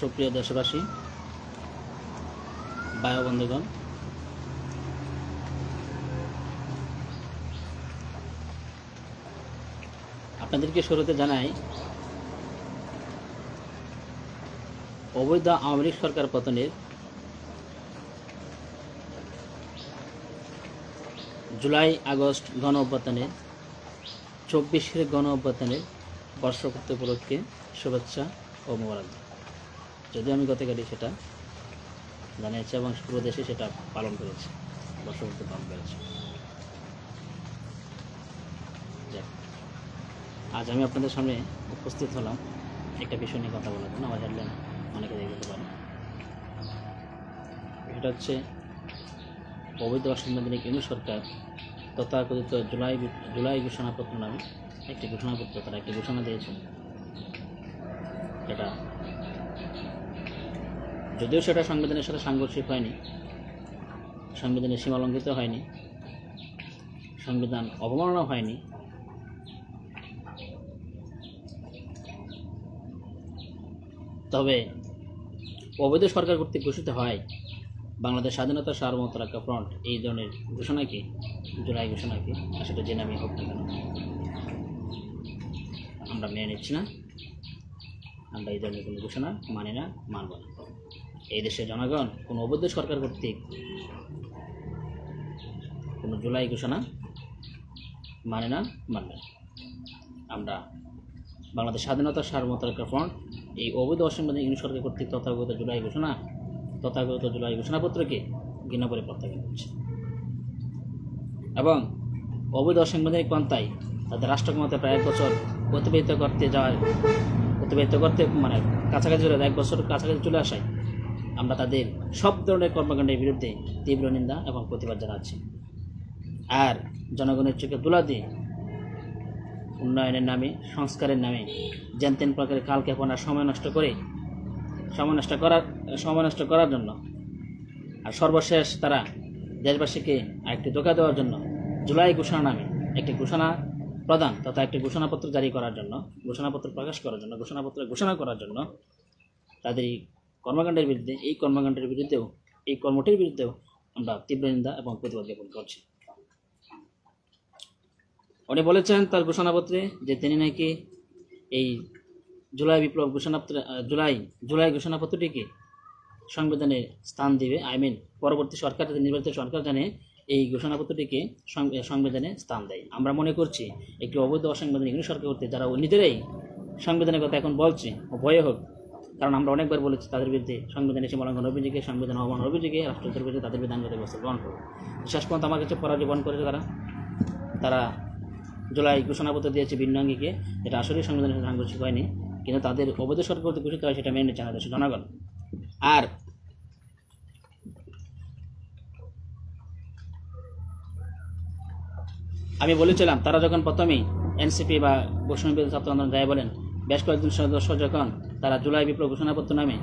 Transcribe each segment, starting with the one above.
সুপ্রিয় দেশবাসী বায়ু বন্ধুগণ আপনাদেরকে শুরুতে জানাই, অবৈধ আওয়ামী লীগ সরকার পতনের জুলাই আগস্ট গণ অভ্যুত্থানে চব্বিশের গণ অভ্যুত্থানের বর্ষপূর্তি উপলক্ষে শুভেচ্ছা ও মোবারক যদিও আমি গতকালই সেটা জানিয়েছি এবং পুরো দেশে সেটা পালন করেছে বর্ষপূর্তি পালন করেছে। আজ আমি আপনাদের সামনে উপস্থিত হলাম, একটা বিষয় নিয়ে কথা বলার জন্য আমার হেডলাইন অনেকে দেখতে পারেন এটা হচ্ছে, অবৈধ অসাংবিধানিক ইউনি সরকার তথাকথিত জুলাই জুলাই ঘোষণাপত্র নামে একটি ঘোষণাপত্র, তারা একটি ঘোষণা দিয়েছে এটা যদিও সেটা সংবিধানের সাথে সাংঘর্ষিক হয়নি সংবিধানের সীমা লঙ্ঘিত হয়নি, সংবিধান অবমাননা হয়নি, তবে অবৈধ সরকার কর্তৃক ঘোষিত হয় বাংলাদেশ স্বাধীনতা সার্বভৌমত্ব রক্ষা ফ্রন্ট, এই ধরনের ঘোষণাকে জুলাই ঘোষণাকে সেটা যে নামই হোক না আমরা মেনে নিচ্ছি না, আমরা এই ধরনের কোনো ঘোষণা মানি না, মানব না। এই দেশের জনগণ কোনো অবৈধ সরকার কর্তৃক কোনো জুলাই ঘোষণা মানে না মানবে আমরা বাংলাদেশ স্বাধীনতা সার্বভৌমত্ব রক্ষা ফ্রন্ট, এই অবৈধ অসাংবিধানিক ইউনি সরকার কর্তৃক তথাগত জুলাই ঘোষণা, তথাগত জুলাই ঘোষণাপত্রকে ঘৃণা করে প্রত্যাখ্যান করছে। এবং অবৈধ অসাংবিধানিক পন্থায় তাদের রাষ্ট্র প্রায় এক বছর অতিবাহিত করতে যাওয়ার অতিবাহিত করতে মানে কাছাকাছি চলে এক বছর কাছাকাছি চলে আসায় আমরা তাদের সব ধরনের কর্মকাণ্ডের বিরুদ্ধে তীব্র নিন্দা এবং প্রতিবাদ জানাচ্ছি। আর জনগণের চোখে তুলা দিয়ে উন্নয়নের নামে, সংস্কারের নামে যেন তেন প্রকারের কালক্ষেপণা সময় নষ্ট করে, সময় নষ্ট করার, সময় নষ্ট করার জন্য আর সর্বশেষ তারা দেশবাসীকে একটি ধোকা দেওয়ার জন্য জুলাই ঘোষণা নামে একটি ঘোষণা প্রদান তথা একটি ঘোষণাপত্র জারি করার জন্য, ঘোষণাপত্র প্রকাশ করার জন্য, ঘোষণাপত্র ঘোষণা করার জন্য তাদের কর্মকাণ্ডের বিরুদ্ধে, এই কর্মকাণ্ডের বিরুদ্ধেও, এই কর্মটির বিরুদ্ধেও আমরা তীব্র নিন্দা এবং প্রতিবাদ জ্ঞাপন করছি। উনি বলেছেন তার ঘোষণাপত্রে যে তিনি নাকি এই জুলাই বিপ্লব ঘোষণাপত্র জুলাই জুলাই ঘোষণাপত্রটিকে সংবিধানে স্থান দিবে। আই মিন পরবর্তী সরকার নির্বাচিত সরকার জানে, এই ঘোষণাপত্রটিকে সংবিধানে স্থান দেয়। আমরা মনে করছি একটি অবৈধ অসাংবিধানিক সরকার করতে যারা নিজেরাই সংবিধানের কথা এখন বলছে, ভয়ে হোক কারণ আমরা অনেকবার বলেছি তাদের বিরুদ্ধে সংবিধানের সীমালঙ্ঘন অভিযোগে, সংবিধান অবমান অভিযোগে রাষ্ট্রপতির বিরুদ্ধে তাদের বিধানগত ব্যবস্থা গ্রহণ করবে। শেষ পর্যন্ত আমার কাছে পরাজয় বরণ করেছে তারা। তারা জুলাই ঘোষণাপত্র দিয়েছে ভিন্নাঙ্গিকে এটা আসলেই সংবিধানের সাথে সাংঘর্ষিক হয়নি, কিন্তু তাদের অবৈধ সরকার ঘোষিত হয় সেটা মেনে নিচ্ছে দেশের জনগণ। আর আমি বলেছিলাম, তারা যখন প্রথমেই এনসিপি বা বিরোধী ছাত্র আন্দোলন যায় বলেন, বেশ কয়েকজন সদস্য যখন তারা জুলাই বিপ্লব ঘোষণাপত্র নামে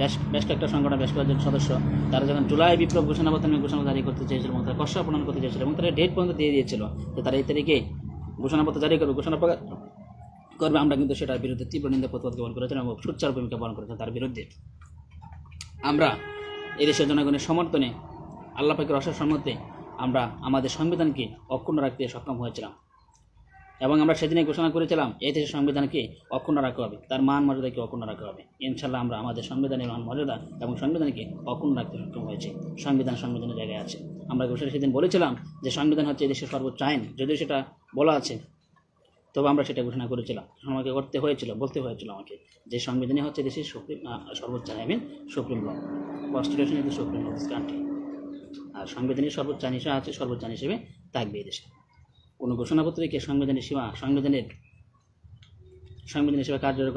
বেশ বেশ কয়েকটা সংগঠন বেশ কয়েকজন সদস্য, তারা যখন জুলাই বিপ্লব ঘোষণাপত্র নামে ঘোষণা জারি করতে চেয়েছিল এবং তারা কষ্ট প্রণয়ন করতে চেয়েছিল এবং তারা ডেট পর্যন্ত দিয়ে দিয়েছিল যে তারা এই তারিখে ঘোষণাপত্র জারি করবে, ঘোষণা করবে। আমরা কিন্তু সেটার বিরুদ্ধে তীব্র নিন্দা প্রতিবাদ গ্রহণ করেছিলাম এবং সোচ্চার ভূমিকা পালন করেছেন তার বিরুদ্ধে। আমরা এদেশের জনগণের সমর্থনে, আল্লাহ পাকের অসার সম্মতে আমরা আমাদের সংবিধানকে অক্ষুণ্ণ রাখতে সক্ষম হয়েছিলাম। এবং আমরা সেদিনে ঘোষণা করেছিলাম, এই দেশের সংবিধানকে অক্ষুণ্ণ রাখা হবে, তার মান মর্যাদাকে অক্ষুণ্ণ রাখা হবে। ইনশাল্লাহ আমরা আমাদের সংবিধানের মান মর্যাদা এবং সংবিধানকে অক্ষুণ্ণ রাখতে সক্ষম হয়েছে। সংবিধান সংবিধানের জায়গায় আছে। আমরা ঘোষণা সেদিন বলেছিলাম যে সংবিধান হচ্ছে এই দেশের সর্বোচ্চ আইন। যদিও সেটা বলা আছে, তবে আমরা সেটা ঘোষণা করেছিলাম। আমাকে করতে হয়েছিল, বলতে হয়েছিল আমাকে যে সংবিধানই হচ্ছে দেশের সুপ্রিম সর্বোচ্চ আইন mean supreme law. Constitution is the supreme law this country আর সংবিধানের সর্বোচ্চ আইন হিসেবে আছে, সর্বোচ্চ আইন হিসেবে থাকবে এই দেশে। কোনো ঘোষণাপত্রকে সংবিধানের সীমা সংবিধানের সংবিধানের সীমা কার্যকর করা